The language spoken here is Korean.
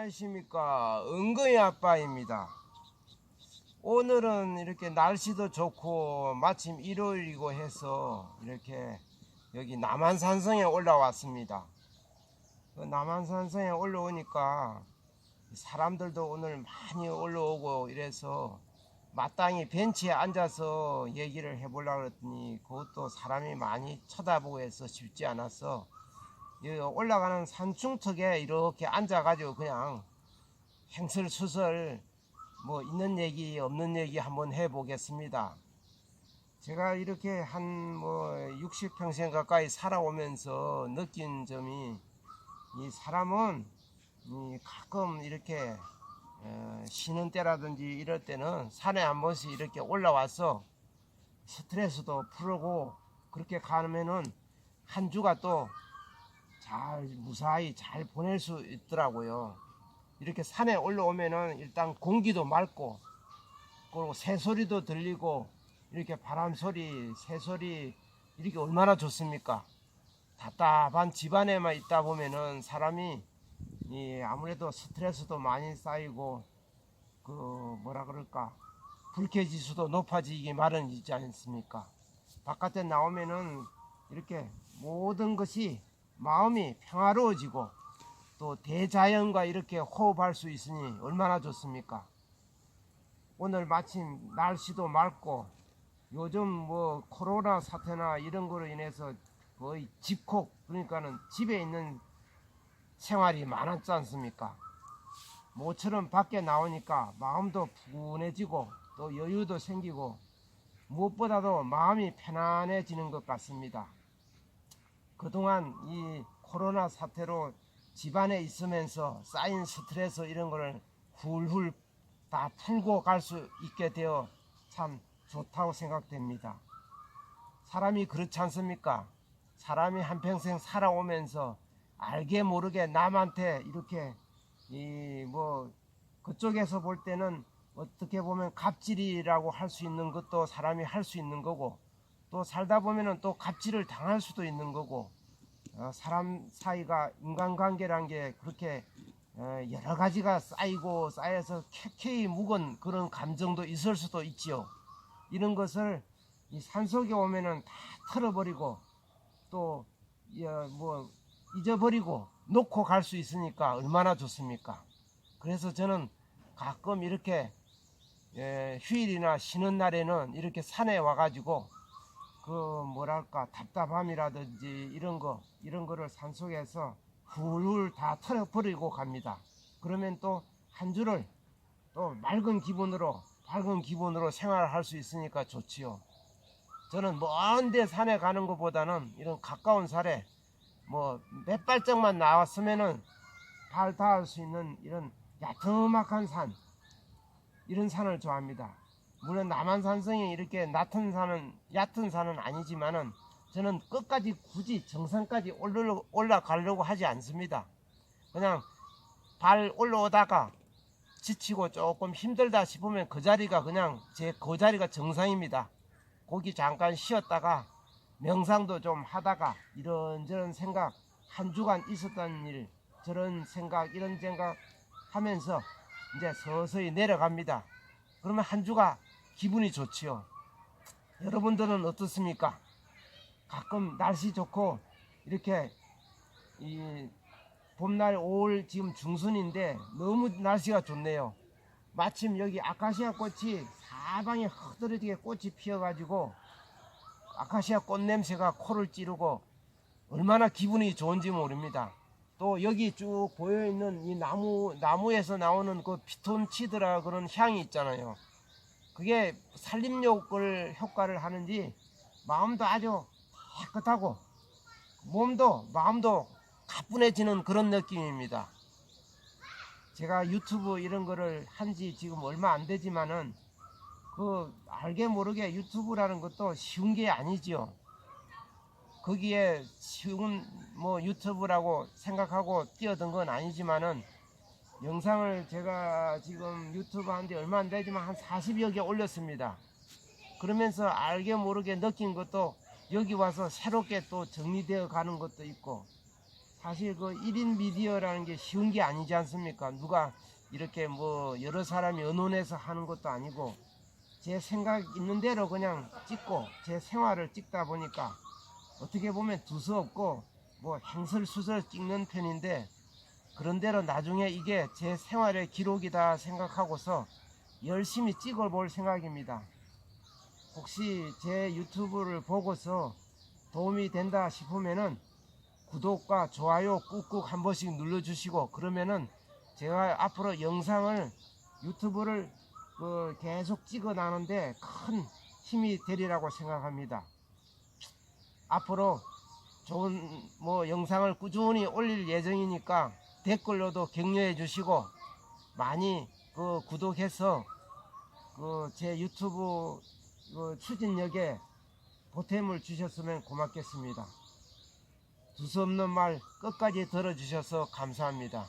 안녕하십니까. 은근히 아빠입니다. 오늘은 이렇게 날씨도 좋고 마침 일요일이고 해서 이렇게 여기 남한산성에 올라왔습니다. 그 남한산성에 올라오니까 사람들도 오늘 많이 올라오고 이래서 마땅히 벤치에 앉아서 얘기를 해보려고 했더니 그것도 사람이 많이 쳐다보고 해서 쉽지 않아서 올라가는 산중턱에 이렇게 앉아가지고 그냥 행설수설 뭐 있는 얘기 없는 얘기 한번 해보겠습니다. 제가 이렇게 한 뭐 60평생 가까이 살아오면서 느낀 점이 이 사람은 이 가끔 이렇게 어, 쉬는 때라든지 이럴 때는 산에 한 번씩 이렇게 올라와서 스트레스도 풀고 그렇게 가면은 한 주가 또 잘 무사히 잘 보낼 수 있더라고요. 이렇게 산에 올라오면은 일단 공기도 맑고 그리고 새소리도 들리고 이렇게 바람 소리, 새소리 이렇게 얼마나 좋습니까? 답답한 집안에만 있다 보면은 사람이 이 아무래도 스트레스도 많이 쌓이고 그 뭐라 그럴까 불쾌지수도 높아지기 마련이지 않습니까? 바깥에 나오면은 이렇게 모든 것이 마음이 평화로워지고 또 대자연과 이렇게 호흡할 수 있으니 얼마나 좋습니까? 오늘 마침 날씨도 맑고 요즘 뭐 코로나 사태나 이런 거로 인해서 거의 집콕 그러니까는 집에 있는 생활이 많았지 않습니까? 모처럼 밖에 나오니까 마음도 푸근해지고 또 여유도 생기고 무엇보다도 마음이 편안해지는 것 같습니다. 그동안 이 코로나 사태로 집안에 있으면서 쌓인 스트레스 이런 거를 훌훌 다 풀고 갈 수 있게 되어 참 좋다고 생각됩니다. 사람이 그렇지 않습니까? 사람이 한평생 살아오면서 알게 모르게 남한테 이렇게 이 뭐 그쪽에서 볼 때는 어떻게 보면 갑질이라고 할 수 있는 것도 사람이 할 수 있는 거고 또 살다 보면은 또 갑질을 당할 수도 있는 거고 어, 사람 사이가 인간관계란 게 그렇게 어, 여러 가지가 쌓이고 쌓여서 켜켜이 묵은 그런 감정도 있을 수도 있지요. 이런 것을 이 산속에 오면은 다 털어버리고 또 뭐 잊어버리고 놓고 갈 수 있으니까 얼마나 좋습니까? 그래서 저는 가끔 이렇게 예, 휴일이나 쉬는 날에는 이렇게 산에 와가지고 그 뭐랄까 답답함이라든지 이런 거 이런 거를 산속에서 훌훌 다 털어버리고 갑니다. 그러면 또 한 주를 또 맑은 기분으로 밝은 기분으로 생활할 수 있으니까 좋지요. 저는 먼데 산에 가는 것보다는 이런 가까운 산에 뭐 몇 발짝만 나왔으면은 발 닿을 수 있는 이런 야트막한 산 이런 산을 좋아합니다. 물론 남한산성이 이렇게 낮은 산은 얕은 산은 아니지만은 저는 끝까지 굳이 정상까지 올라, 올라가려고 하지 않습니다. 그냥 발 올라오다가 지치고 조금 힘들다 싶으면 그 자리가 그냥 제 그 자리가 정상입니다. 거기 잠깐 쉬었다가 명상도 좀 하다가 이런저런 생각 한 주간 있었던 일 저런 생각 이런 생각 하면서 이제 서서히 내려갑니다. 그러면 한 주가 기분이 좋지요. 여러분들은 어떻습니까? 가끔 날씨 좋고 이렇게 이 봄날 5월 지금 중순인데 너무 날씨가 좋네요. 마침 여기 아카시아 꽃이 사방에 흐드러지게 꽃이 피어가지고 아카시아 꽃 냄새가 코를 찌르고 얼마나 기분이 좋은지 모릅니다. 또 여기 쭉 보여 있는 이 나무 나무에서 나오는 그 피톤치드라 그런 향이 있잖아요. 그게 살림욕을 효과를 하는지 마음도 아주 깨끗하고 몸도 마음도 가뿐해지는 그런 느낌입니다. 제가 유튜브 이런 거를 한 지 지금 얼마 안 되지만은 그 알게 모르게 유튜브라는 것도 쉬운 게 아니지요. 거기에 쉬운 뭐 유튜브라고 생각하고 뛰어든 건 아니지만은 영상을 제가 지금 유튜브 한지 얼마 안 되지만 한 40여 개 올렸습니다. 그러면서 알게 모르게 느낀 것도 여기 와서 새롭게 또 정리되어 가는 것도 있고 사실 그 1인 미디어라는 게 쉬운 게 아니지 않습니까? 누가 이렇게 뭐 여러 사람이 의논해서 하는 것도 아니고 제 생각 있는 대로 그냥 찍고 제 생활을 찍다 보니까 어떻게 보면 두서없고 뭐 행설수설 찍는 편인데 그런대로 나중에 이게 제 생활의 기록이다 생각하고서 열심히 찍어볼 생각입니다. 혹시 제 유튜브를 보고서 도움이 된다 싶으면은 구독과 좋아요 꾹꾹 한 번씩 눌러주시고 그러면은 제가 앞으로 영상을 유튜브를 그 계속 찍어 나는데 큰 힘이 되리라고 생각합니다. 앞으로 좋은 뭐 영상을 꾸준히 올릴 예정이니까 댓글로도 격려해 주시고 많이 그 구독해서 그 제 유튜브 그 추진력에 보탬을 주셨으면 고맙겠습니다. 두서없는 말 끝까지 들어주셔서 감사합니다.